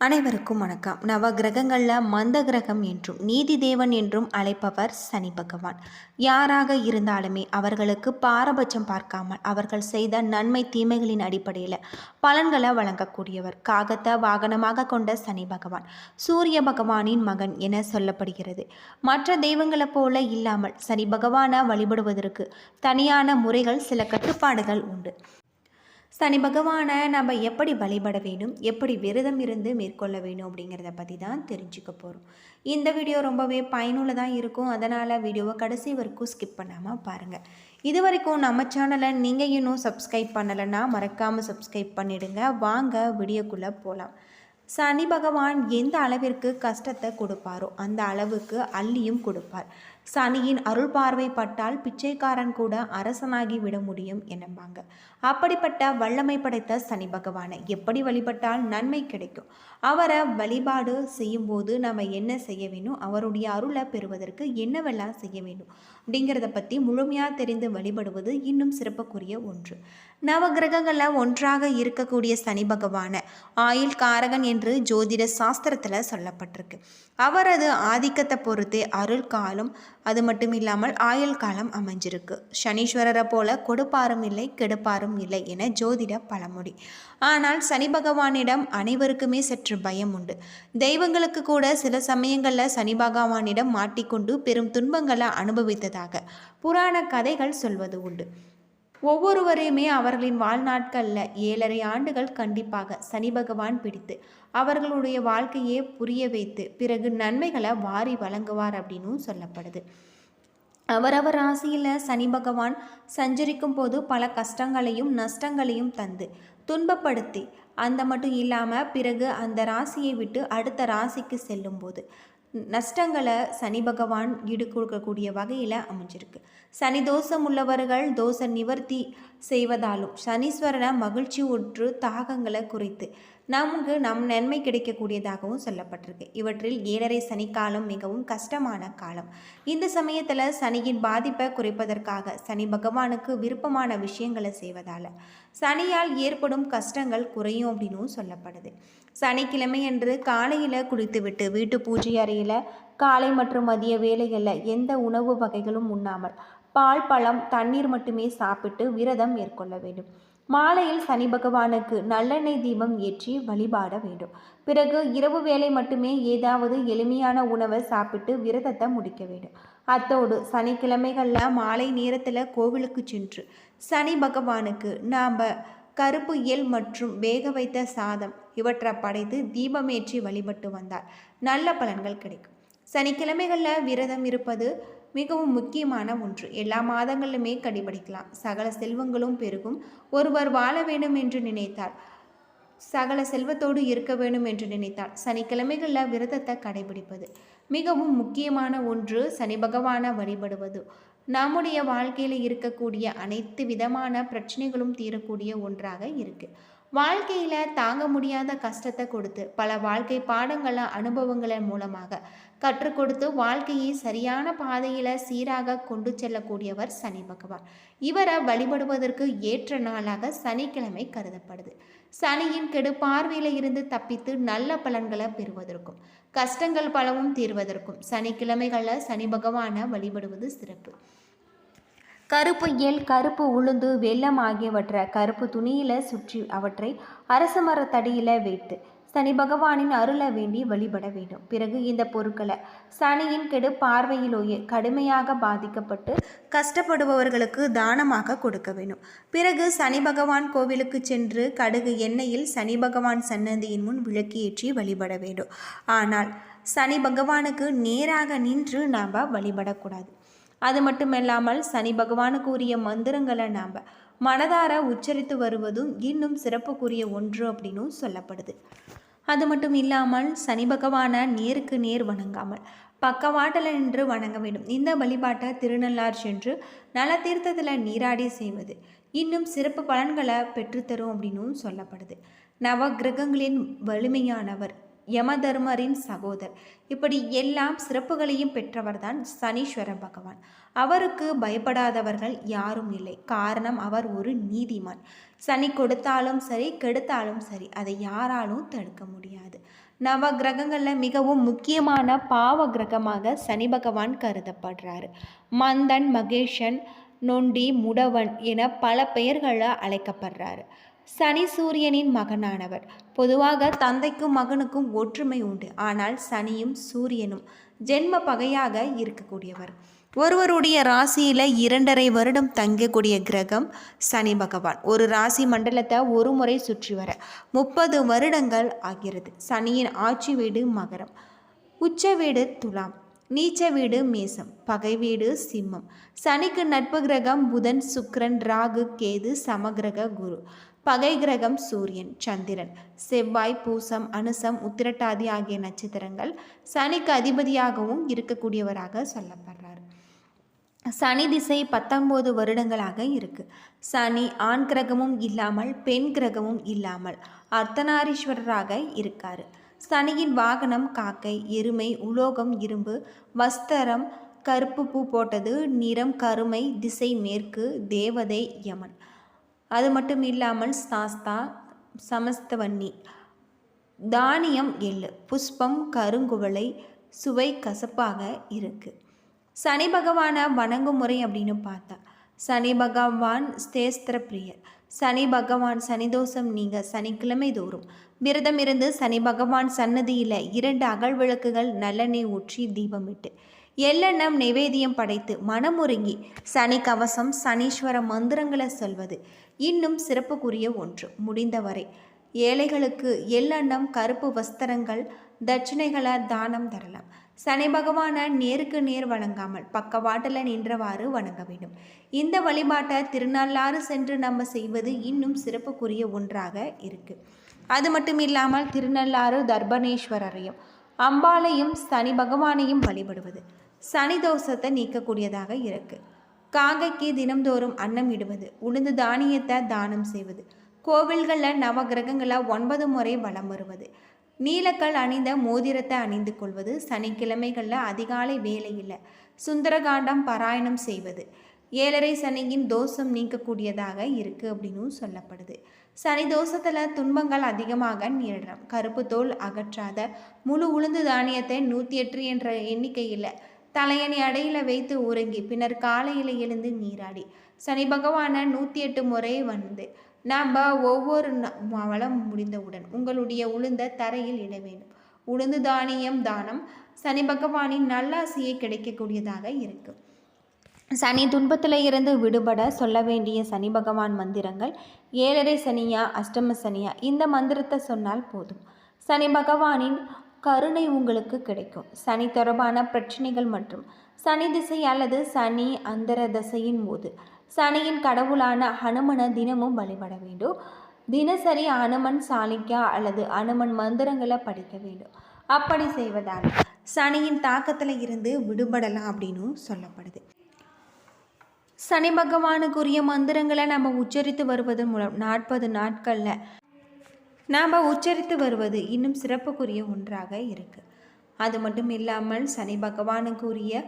அனைவருக்கும் வணக்கம். நவ கிரகங்களில் மந்த கிரகம் என்றும் நீதி தேவன் என்றும் அழைப்பவர் சனி பகவான். யாராக இருந்தாலுமே அவர்களுக்கு பாரபட்சம் பார்க்காமல் அவர்கள் செய்த நன்மை தீமைகளின் அடிப்படையில் பலன்களை வழங்கக்கூடியவர். காகத்தை வாகனமாக கொண்ட சனி பகவான். சூரிய பகவானின் மகன் என சொல்லப்படுகிறது. மற்ற தெய்வங்களைப் போல இல்லாமல் சனி பகவானை வழிபடுவதற்கு தனியான முறைகள் சில கட்டுப்பாடுகள் உண்டு. சனி பகவானை நம்ம எப்படி வழிபட வேணும் எப்படி விரதம் இருந்து மேற்கொள்ள வேணும் அப்படிங்கிறத பற்றி தான் தெரிஞ்சுக்க போகிறோம் இந்த வீடியோ ரொம்பவே பயனுள்ளதாக இருக்கும். அதனால் வீடியோவை கடைசி வரைக்கும் ஸ்கிப் பண்ணாமல் பாருங்கள் இது வரைக்கும் நம்ம சேனலை நீங்கள் இன்னும் சப்ஸ்கிரைப் பண்ணலைன்னா மறக்காமல் சப்ஸ்கிரைப் பண்ணிடுங்க. வாங்க வீடியோக்குள்ளே போகலாம் சனி பகவான் எந்த அளவிற்கு கஷ்டத்தை கொடுப்பாரோ அந்த அளவுக்கு அள்ளியும் கொடுப்பார். சனியின் அருள் பார்வை பட்டால் பிச்சைக்காரன் கூட அரசனாகி விட முடியும் என்னம்பாங்க. அப்படிப்பட்ட வல்லமை படைத்த சனி பகவானை எப்படி வழிபட்டால் நன்மை கிடைக்கும்? அவரை வழிபாடு செய்யும்போது நம்ம என்ன செய்ய வேணும்? அவருடைய அருளை பெறுவதற்கு என்னவெல்லாம் செய்ய வேணும் அப்படிங்கிறத பற்றி முழுமையாக தெரிந்து வழிபடுவது இன்னும் சிறப்புக்குரிய ஒன்று. நவகிரகங்களில் ஒன்றாக இருக்கக்கூடிய சனி பகவான. ஆயில் காரகன் என்று ஜோதிட சாஸ்திரத்தில் சொல்லப்பட்டிருக்கு. அவரது ஆதிக்கத்தை பொறுத்தே அருள் காலம் அது மட்டும் இல்லாமல் ஆயுள் காலம் அமைஞ்சிருக்கு. சனீஸ்வரரை போல கொடுப்பாரும் இல்லை கெடுப்பாரும் இல்லை என ஜோதிட பழமொழி. ஆனால் சனி பகவானிடம் அனைவருக்குமே சற்று பயம் உண்டு. தெய்வங்களுக்கு கூட சில சமயங்களில் சனி பகவானிடம் மாட்டிக்கொண்டு பெரும் துன்பங்களை அனுபவித்ததாக புராண கதைகள் சொல்வது உண்டு. ஒவ்வொருவரையுமே அவர்களின் வாழ்நாட்களில் ஏழரை ஆண்டுகள் கண்டிப்பாக சனி பகவான் பிடித்து அவர்களுடைய வாழ்க்கையே புரிய வைத்து பிறகு நன்மைகளை வாரி வழங்குவார் அப்படின்னும் சொல்லப்படுது. அவரவர் ராசியில் சனி பகவான் சஞ்சரிக்கும் போது பல கஷ்டங்களையும் நஷ்டங்களையும் தந்து துன்பப்படுத்தி அந்த மட்டும் இல்லாமல் பிறகு அந்த ராசியை விட்டு அடுத்த ராசிக்கு செல்லும்போது நஷ்டங்களை சனி பகவான் ஈடு கொடுக்கக்கூடிய வகையில் அமைஞ்சிருக்கு. சனி தோஷம் உள்ளவர்கள் தோஷ நிவர்த்தி செய்வதாலும் சனீஸ்வரனை மகிழ்ச்சி உற்று தாகங்களை குறித்து நமக்கு நம் நன்மை கிடைக்கக்கூடியதாகவும் சொல்லப்பட்டிருக்கு. இவற்றில் ஏழரை சனிக்காலம் மிகவும் கஷ்டமான காலம். இந்த சமயத்தில் சனியின் பாதிப்பை குறைப்பதற்காக சனி பகவானுக்கு விருப்பமான விஷயங்களை செய்வதால் சனியால் ஏற்படும் கஷ்டங்கள் குறையும் அப்படின்னும் சொல்லப்படுது. சனிக்கிழமை என்று காலையில் குளித்துவிட்டு வீட்டு பூஜை அறையில் காலை மற்றும் மதிய வேலைகளில் எந்த உணவு வகைகளும் உண்ணாமல் பால் பழம் தண்ணீர் மட்டுமே சாப்பிட்டு விரதம் மேற்கொள்ள வேண்டும். மாலையில் சனி பகவானுக்கு நல்லெண்ணெய் தீபம் ஏற்றி வழிபாட வேண்டும். பிறகு இரவு வேலை மட்டுமே ஏதாவது எளிமையான உணவை சாப்பிட்டு விரதத்தை முடிக்க வேண்டும். அத்தோடு சனிக்கிழமைகளில் மாலை நேரத்தில் கோவிலுக்கு சென்று சனி பகவானுக்கு நாம் கருப்பு எல் மற்றும் வேக வைத்த சாதம் இவற்றை படைத்து தீபமேற்றி வழிபட்டு வந்தால் நல்ல பலன்கள் கிடைக்கும். சனிக்கிழமைகளில் விரதம் இருப்பது மிகவும் முக்கியமான ஒன்று. எல்லா மாதங்களிலுமே கடைபிடிக்கலாம். சகல செல்வங்களும் பெருகும். ஒருவர் வாழ வேண்டும் என்று நினைத்தார். சகல செல்வத்தோடு இருக்க வேண்டும் என்று நினைத்தார். சனிக்கிழமைகளில் விரதத்தை கடைபிடிப்பது மிகவும் முக்கியமான ஒன்று. சனி பகவானை வழிபடுவது. நம்முடைய வாழ்க்கையில் இருக்கக்கூடிய அனைத்து விதமான பிரச்சனைகளும் தீரக்கூடிய ஒன்றாக இருக்குது வாழ்க்கையில் தாங்க முடியாத கஷ்டத்தை கொடுத்து பல வாழ்க்கை பாடங்களை அனுபவங்களின் மூலமாக கற்றுக் கொடுத்து வாழ்க்கையை சரியான பாதையில் சீராக கொண்டு செல்லக்கூடியவர் சனி பகவான். இவரை வழிபடுவதற்கு ஏற்ற நாளாக சனிக்கிழமை கருதப்படுது. சனியின் கெடு பார்வையில் இருந்து தப்பித்து நல்ல பலன்களை பெறுவதற்கும் கஷ்டங்கள் பலவும் தீர்வதற்கும் சனிக்கிழமைகளில் சனி பகவானை வழிபடுவது சிறப்பு. கருப்பு எல் கருப்பு உளுந்து வெள்ளம் ஆகியவற்றை கருப்பு துணியில் சுற்றி அவற்றை அரச மரத்தடியில் வைத்து சனி பகவானின் அருளை வேண்டி வழிபட வேண்டும். பிறகு இந்த பொருட்களை சனியின் கெடு பார்வையிலோயே கடுமையாக பாதிக்கப்பட்டு கஷ்டப்படுபவர்களுக்கு தானமாக கொடுக்க வேண்டும். பிறகு சனி பகவான் கோவிலுக்கு சென்று கடுகு எண்ணெயில் சனி பகவான் சன்னதியின் முன் விளக்கியேற்றி வழிபட வேண்டும். ஆனால் சனி பகவானுக்கு நேராக நின்று நாம் வழிபடக்கூடாது. அது மட்டுமில்லாமல் சனி பகவானுக்கு உரிய மந்திரங்களை நாம் மனதார உச்சரித்து வருவதும் இன்னும் சிறப்புக்குரிய ஒன்று அப்படின்னும் சொல்லப்படுது. அது மட்டும் இல்லாமல் சனி பகவானை நேருக்கு நேர் வணங்காமல் பக்கவாட்டில் நின்று வணங்க வேண்டும். இந்த வழிபாட்டை திருநள்ளார் சென்று நல தீர்த்தத்தில் நீராடி செய்வது. இன்னும் சிறப்பு பலன்களை பெற்றுத்தரும் அப்படின்னும் சொல்லப்படுது. நவ கிரகங்களின் வலிமையானவர் யமதர்மரின் சகோதர் இப்படி எல்லாம் சிறப்புகளையும் பெற்றவர்தான் சனீஸ்வர பகவான். அவருக்கு பயப்படாதவர்கள் யாரும் இல்லை. காரணம் அவர் ஒரு நீதிமான். சனி கொடுத்தாலும் சரி கெடுத்தாலும் சரி அதை யாராலும் தடுக்க முடியாது. நவ கிரகங்களில் மிகவும் முக்கியமான பாவ கிரகமாக சனி பகவான் கருதப்படுறாரு. மந்தன் மகேஷன் நொண்டி முடவன் என பல பெயர்களில் அழைக்கப்படுறாரு. சனி சூரியனின் மகனானவர். பொதுவாக தந்தைக்கும் மகனுக்கும் ஒற்றுமை உண்டு. ஆனால் சனியும் சூரியனும் ஜென்ம பகையாக இருக்கக்கூடியவர். ஒருவருடைய ராசியில் இரண்டரை வருடம் தங்கக்கூடிய கிரகம் சனி பகவான். ஒரு ராசி மண்டலத்தை ஒரு முறை சுற்றி வர முப்பது வருடங்கள் ஆகிறது. சனியின் ஆட்சி வீடு மகரம். உச்ச வீடு துலாம். நீச்ச வீடு மேசம் பகை வீடு சிம்மம். சனிக்கு நட்பு கிரகம் புதன் சுக்ரன் ராகு கேது சமகிரக குரு. பகை கிரகம் சூரியன் சந்திரன். செவ்வாய் பூசம் அனுசம் உத்திரட்டாதி ஆகிய நட்சத்திரங்கள் சனிக்கு அதிபதியாகவும் இருக்கக்கூடியவராக சொல்லப்படுறார். சனி திசை பத்தொம்போது வருடங்களாக இருக்கு. சனி ஆண் கிரகமும் இல்லாமல் பெண் கிரகமும் இல்லாமல் அர்த்தநாரீஸ்வரராக இருக்காரு. சனியின் வாகனம் காக்கை எருமை உலோகம் இரும்பு வஸ்திரம் கருப்பு பூ போட்டது நிறம் கருமை திசை மேற்கு தேவதை யமன். அது மட்டும் இல்லாமல் சாஸ்தா சமஸ்தவன்னி. தானியம் எள்ளு. புஷ்பம் கருங்குவளை சுவை கசப்பாக இருக்குது சனி பகவானை வணங்கும் முறை அப்படின்னு பார்த்தா சனி பகவான் ஸ்தேஸ்திர பிரியர். சனி பகவான் சனிதோஷம் நீங்க சனிக்கிழமை தோறும். விரதம் இருந்து சனி பகவான் சன்னதியில் இரண்டு அகல் விளக்குகள் நல்லெண்ணெய் ஊற்றி தீபமிட்டு எல்லெண்ணம் நைவேத்தியம் படைத்து மனமுருங்கி சனி கவசம் சனீஸ்வர மந்திரங்களை சொல்வது இன்னும் சிறப்புக்குரிய ஒன்று. முடிந்தவரை ஏழைகளுக்கு எள்ளெண்ணம் கருப்பு வஸ்திரங்கள் தட்சிணைகளை தானம் தரலாம். சனி பகவானை நேருக்கு நேர் வணங்காமல் பக்கவாட்டில் நின்றவாறு வணங்க வேண்டும். இந்த வழிபாட்டை திருநள்ளாறு சென்று நம்ம செய்வது இன்னும் சிறப்புக்குரிய ஒன்றாக இருக்கு. அது மட்டும் இல்லாமல் திருநள்ளாறு தர்பணேஸ்வரரையும் அம்பாளையும் சனி பகவானையும் வழிபடுவது சனி தோஷத்தை நீக்கக்கூடியதாக இருக்கு. காகைக்கு தினம்தோறும் அன்னம் இடுவது உளுந்து தானியத்தை தானம் செய்வது கோவில்களில் நவ கிரகங்களை ஒன்பது முறை வலம் வருவது நீலக்கல் அணிந்த மோதிரத்தை அணிந்து கொள்வது சனிக்கிழமைகளில் அதிகாலை வேலையில் சுந்தரகாண்டம் பாராயணம் செய்வது. ஏழரை சனியின் தோஷம் நீக்கக்கூடியதாக இருக்குது அப்படின்னு சொல்லப்படுது. சனி தோஷத்தில் துன்பங்கள் அதிகமாக நேரிடும் கருப்பு தோல் அகற்றாத முழு உளுந்து தானியத்தை நூற்றி எட்டு என்ற எண்ணிக்கையில் தலையணி அடையில் வைத்து உறங்கி பின்னர் காலையில் எழுந்து நீராடி சனி பகவானை நூற்றி எட்டு முறை வந்து நாம் ஒவ்வொரு வளம் முடிந்தவுடன் உங்களுடைய உளுந்த தரையில் இட வேண்டும். உளுந்து தானியம் தானம் சனி பகவானின் நல்லாசியை கிடைக்கக்கூடியதாக இருக்கும் சனி துன்பத்தில் இருந்து விடுபட சொல்ல வேண்டிய சனி பகவான் மந்திரங்கள் ஏழரை சனியா அஷ்டம சனியா இந்த மந்திரத்தை சொன்னால் போதும். சனி பகவானின் கருணை உங்களுக்கு கிடைக்கும். சனி தொடர்பான பிரச்சனைகள் மற்றும் சனி திசை அல்லது சனி அந்தர தசையின் போது சனியின் கடவுளான ஹனுமனை தினமும் வழிபட வேண்டும். தினசரி அனுமன் சாலிக்கா அல்லது அனுமன் மந்திரங்களை படிக்க வேண்டும். அப்படி செய்வதால் சனியின் தாக்கத்தில் இருந்து விடுபடலாம் அப்படின்னு சொல்லப்படுது. சனி பகவானுக்குரிய மந்திரங்களை நம்ம உச்சரித்து வருவதன் மூலம் நாற்பது நாட்களில் நாம் உச்சரித்து வருவது இன்னும் சிறப்புக்குரிய ஒன்றாக இருக்குது அது மட்டும் இல்லாமல் சனி பகவானுக்குரிய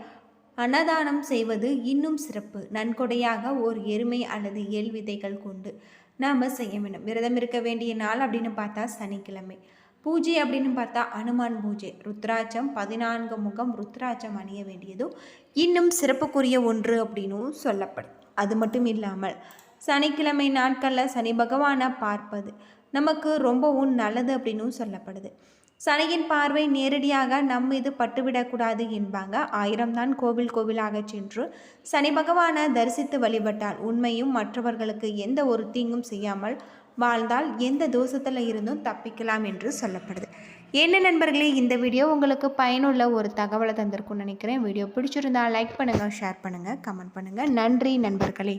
அன்னதானம் செய்வது இன்னும் சிறப்பு. நன்கொடையாக ஓர் எருமை அல்லது எள் விதைகள் கொண்டு நாம் செய்ய வேண்டும். விரதம் இருக்க வேண்டிய நாள் அப்படின்னு பார்த்தா சனிக்கிழமை. பூஜை அப்படின்னு பார்த்தா அனுமான் பூஜை. ருத்ராட்சம் பதினான்கு முகம் ருத்ராட்சம் அணிய வேண்டியதும் இன்னும் சிறப்புக்குரிய ஒன்று அப்படின்னும் சொல்லப்படும். அது மட்டும் இல்லாமல் சனிக்கிழமை நாட்களில் சனி பகவானை பார்ப்பது நமக்கு ரொம்பவும் நல்லது அப்படின்னும் சொல்லப்படுது. சனியின் பார்வை நேரடியாக நம் மீது பட்டுவிடக்கூடாது என்பாங்க. ஆயிரம்தான் கோவில் கோவிலாக சென்று சனி பகவானை தரிசித்து வழிபட்டால் உண்மையும் மற்றவர்களுக்கு எந்த ஒரு தீங்கும் செய்யாமல் வாழ்ந்தால் எந்த தோஷத்தில் இருந்தும் தப்பிக்கலாம் என்று சொல்லப்படுது. என்ன நண்பர்களே இந்த வீடியோ உங்களுக்கு பயனுள்ள ஒரு தகவலை தந்திருக்கும்னு நினைக்கிறேன். வீடியோ பிடிச்சிருந்தா லைக் பண்ணுங்கள் ஷேர் பண்ணுங்கள் கமெண்ட் பண்ணுங்கள் நன்றி நண்பர்களே.